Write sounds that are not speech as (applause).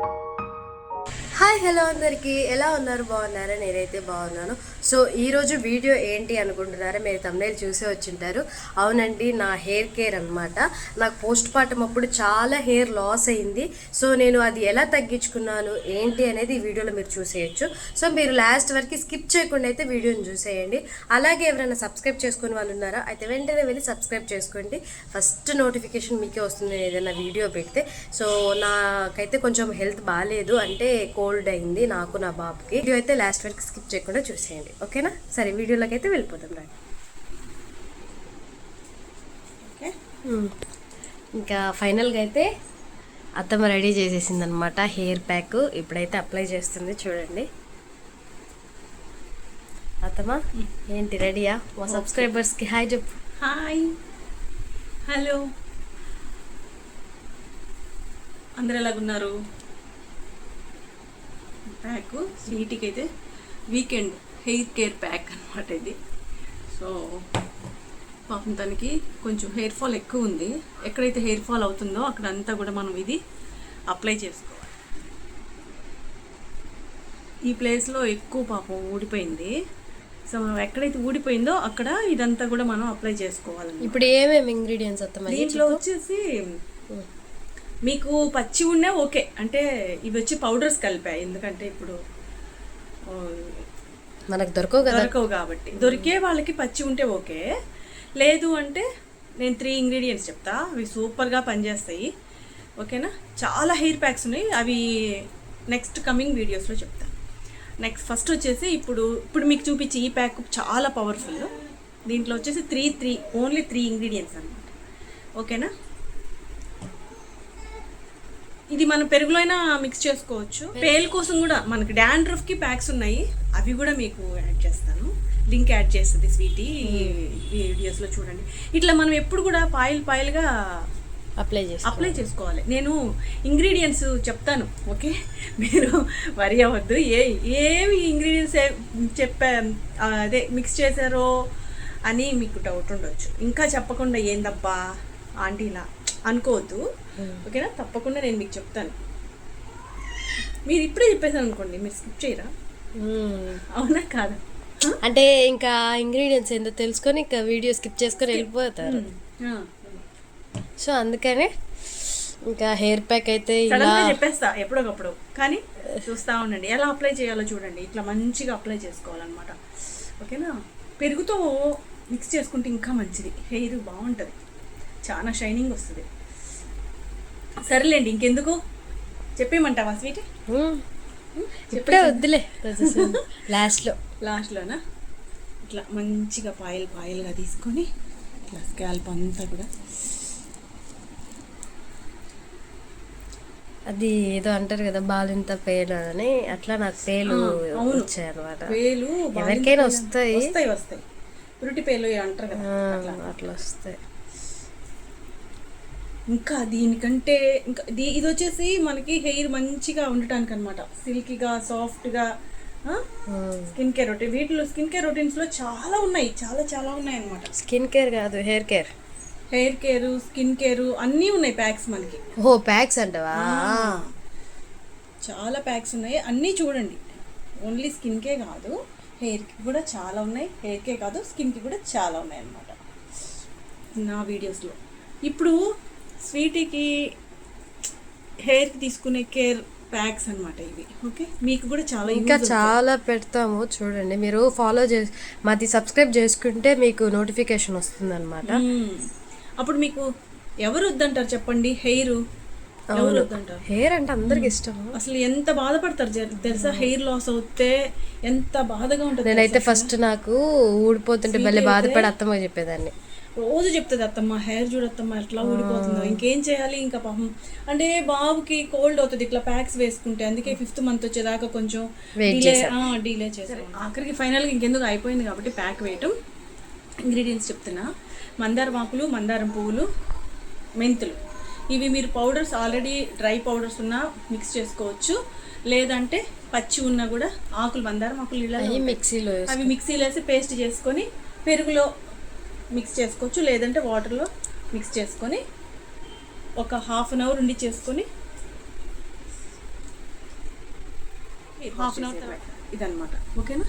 you hi hello అందరికీ. ఎలా ఉన్నారు? బాగున్నారా? నేనైతే బాగున్నాను. సో ఈరోజు వీడియో ఏంటి అనుకుంటున్నారా? మీరు తమిళ చూసే వచ్చింటారు. అవునండి నా హెయిర్ కేర్ అనమాట నాకు పోస్ట్ పార్టం అప్పుడు చాలా హెయిర్ లాస్ అయింది. సో నేను అది ఎలా తగ్గించుకున్నాను? ఏంటి అనేది ఈ వీడియోలో మీరు చూసేయచ్చు. సో మీరు లాస్ట్ వరకు స్కిప్ చేయకుండా అయితే వీడియోని చూసేయండి. అలాగే ఎవరైనా సబ్స్క్రైబ్ చేసుకునే వాళ్ళు ఉన్నారా అయితే వెంటనే వెళ్ళి సబ్స్క్రైబ్ చేసుకోండి. ఫస్ట్ నోటిఫికేషన్ మీకే వస్తుంది ఏదైనా వీడియో పెడితే. సో నాకైతే కొంచెం హెల్త్ బాగాలేదు అంటే కో కోల్డ్ అయింది నాకు నా బాబుకి. వీడియో అయితే లాస్ట్ వరకు స్కిప్ చేయకుండా చూసేయండి. ఓకేనా? సరే వీడియోలోకి అయితే వెళ్ళిపోతాం రండి. ఓకే? మ్మ్. ఇంకా ఫైనల్గా అయితే అత్తమ్మ రెడీ చేసేసింది అనమాట హెయిర్ ప్యాక్. ఇప్పుడైతే అప్లై చేస్తుంది చూడండి. అత్తమ్మ ఏంటి రెడీయా? మా సబ్స్క్రైబర్స్కి హాయ్ చెప్పు. హాయ్. హలో. అందరు ఎలాగున్నారు? ప్యాక్ స్వీట్కి అయితే వీకెండ్ హెయిర్ కేర్ ప్యాక్ అనమాట ఇది. సో పాపం తనకి కొంచెం హెయిర్ ఫాల్ ఎక్కువ ఉంది. ఎక్కడైతే హెయిర్ ఫాల్ అవుతుందో అక్కడంతా కూడా మనం ఇది అప్లై చేసుకోవాలి. ఈ ప్లేస్లో ఎక్కువ పాపం ఊడిపోయింది. సో మనం ఎక్కడైతే ఊడిపోయిందో అక్కడ ఇదంతా కూడా మనం అప్లై చేసుకోవాలి ఇప్పుడు ఏమేమి ఇంగ్రీడియంట్స్ దీంట్లో వచ్చేసి మీకు పచ్చి ఉన్నా ఓకే. అంటే ఇవి వచ్చి పౌడర్స్ కలిపాయి ఎందుకంటే ఇప్పుడు మనకు దొరకవు కదా. దొరకవు కాబట్టి. దొరికే వాళ్ళకి పచ్చి ఉంటే ఓకే. లేదు అంటే నేను త్రీ ఇంగ్రీడియంట్స్ చెప్తా. అవి సూపర్గా పనిచేస్తాయి. ఓకేనా? చాలా హెయిర్ ప్యాక్స్ ఉన్నాయి. అవి నెక్స్ట్ కమింగ్ వీడియోస్లో చెప్తాను నెక్స్ట్ ఫస్ట్ వచ్చేసి ఇప్పుడు ఇప్పుడు మీకు చూపించే ఈ ప్యాక్ చాలా పవర్ఫుల్ దీంట్లో వచ్చేసి three three only three ingredients అనమాట ఓకేనా? ఇది మనం పెరుగులో అయినా మిక్స్ చేసుకోవచ్చు. పేల్ కోసం కూడా మనకి డాండ్రఫ్కి ప్యాక్స్ ఉన్నాయి. అవి కూడా మీకు యాడ్ చేస్తాను. లింక్ యాడ్ చేస్తుంది స్వీటీ వీడియోస్లో చూడండి. ఇట్లా మనం ఎప్పుడు కూడా పాయిల్ పాయిల్గా అప్లై చేసి అప్లై చేసుకోవాలి. నేను ఇంగ్రీడియంట్స్ చెప్తాను ఓకే మీరు వరి అవ్వద్దు. ఏ ఏమి ఇంగ్రీడియంట్స్ చెప్పా అదే మిక్స్ చేశారో అని మీకు డౌట్ ఉండొచ్చు. ఇంకా చెప్పకుండా ఏందబ్బా ఆంటీ ఇలా అనుకోవద్దు. ఓకేనా? తప్పకుండా నేను మీకు చెప్తాను. మీరు ఇప్పుడే చెప్పేసాను అనుకోండి మీరు స్కిప్ చేయరా. అవునా కాదా? అంటే ఇంకా ఇంగ్రీడియంట్స్ ఏందో తెలుసుకొని ఇంకా వీడియో స్కిప్ చేసుకొని వెళ్ళిపోతారు. సో అందుకనే ఇంకా హెయిర్ ప్యాక్ అయితే ఇలా చెప్పేస్తా ఎప్పుడొకప్పుడు. కానీ చూస్తా ఉండండి ఎలా అప్లై చేయాలో చూడండి. ఇట్లా మంచిగా అప్లై చేసుకోవాలన్నమాట. ఓకేనా? పెరుగుతో మిక్స్ చేసుకుంటే ఇంకా మంచిది. హెయిర్ బాగుంటుంది. చాలా షైనింగ్ వస్తుంది. సరేలేండి ఇంకెందుకు? చెప్పేయమంటావా స్వీట్. ఇప్పుడే వద్దులే (laughs) లాస్ట్లో. లాస్ట్లోనా? ఇట్లా మంచిగా పాయిల్ పాయిల్గా తీసుకొని ఇట్లా స్కాల్ప్ అంతా కూడా. అది ఏదో అంటారు కదా బాలింత పేలు అని అట్లా నాకు పేలు. వచ్చాయి అనమాట వేలు ఎవరికైనా వస్తాయి. వస్తాయి వస్తాయి. పురుటి పేలు అంటారు కదా అట్లా వస్తాయి. ఇంకా దీనికంటే ఇంకా దీ- ఇది వచ్చేసి మనకి హెయిర్ మంచిగా ఉండటానికి అనమాట సిల్కీగా సాఫ్ట్గా స్కిన్ కేర్ రొటీన్ వీటిలో స్కిన్ కేర్ రొటీన్స్లో చాలా ఉన్నాయి చాలా చాలా ఉన్నాయి అనమాట స్కిన్ కేర్ కాదు hair care. Hair care skin care అన్నీ ఉన్నాయి ప్యాక్స్ మనకి. ఓ ప్యాక్స్ అంటవా? చాలా ప్యాక్స్ ఉన్నాయి అన్నీ చూడండి. ఓన్లీ స్కిన్కే కాదు హెయిర్కి కూడా చాలా ఉన్నాయి హెయిర్కే కాదు స్కిన్కి కూడా చాలా ఉన్నాయి అన్నమాట నా వీడియోస్లో. ఇప్పుడు స్వీటీకి హెయిర్కి తీసుకునే కేర్ ప్యాక్స్ అన్నమాట ఇవి. ఓకే? మీకు కూడా చాలా ఇంకా చాలా పెడతాము. చూడండి మీరు ఫాలో చేసి మాది సబ్స్క్రైబ్ చేసుకుంటే మీకు నోటిఫికేషన్ వస్తుంది అనమాట. అప్పుడు మీకు ఎవరు వద్దంటారు చెప్పండి? హెయిర్? ఎవరు వద్దంటారు హెయిర్ అంటే అందరికి ఇష్టం అసలు ఎంత బాధపడతారు తెలుసా? హెయిర్ లాస్ అవుతే ఎంత బాధగా ఉంటుంది నేనైతే ఫస్ట్ నాకు ఊడిపోతుంటే భలే బాధపడి అత్తమ్మ చెప్పేదాన్ని. రోజు చెప్తుంది అత్తమ్మ హెయిర్ చూడత్తమ్మ ఎట్లా ఊడిపోతుందో ఇంకేం చేయాలి ఇంకా పాపం. అంటే బాబుకి కోల్డ్ అవుతుంది ఇట్లా ప్యాక్స్ వేసుకుంటే అందుకే ఫిఫ్త్ మంత్ వచ్చేదాకా కొంచెం డిలే డిలే చేశారు. ఆఖరికి ఫైనల్గా ఇంకెందుకు అయిపోయింది కాబట్టి ప్యాక్ వేయటం. ఇంగ్రీడియంట్స్ చెప్తున్నా. మందారం ఆకులు మందారం పువ్వులు మెంతులు. ఇవి మీరు పౌడర్స్ ఆల్రెడీ డ్రై పౌడర్స్ ఉన్నా మిక్స్ చేసుకోవచ్చు. లేదంటే పచ్చి ఉన్నా కూడా ఆకులు మందారం ఆకులు ఇలా మిక్సీలో అవి మిక్సీలో వేసి పేస్ట్ చేసుకొని పెరుగులో మిక్స్ చేసుకోవచ్చు. లేదంటే వాటర్లో మిక్స్ చేసుకొని ఒక హాఫ్ అన్ అవర్ ఉండి చేసుకొని హాఫ్ అన్ అవర్ తర్వాత ఇదనమాట ఓకేనా?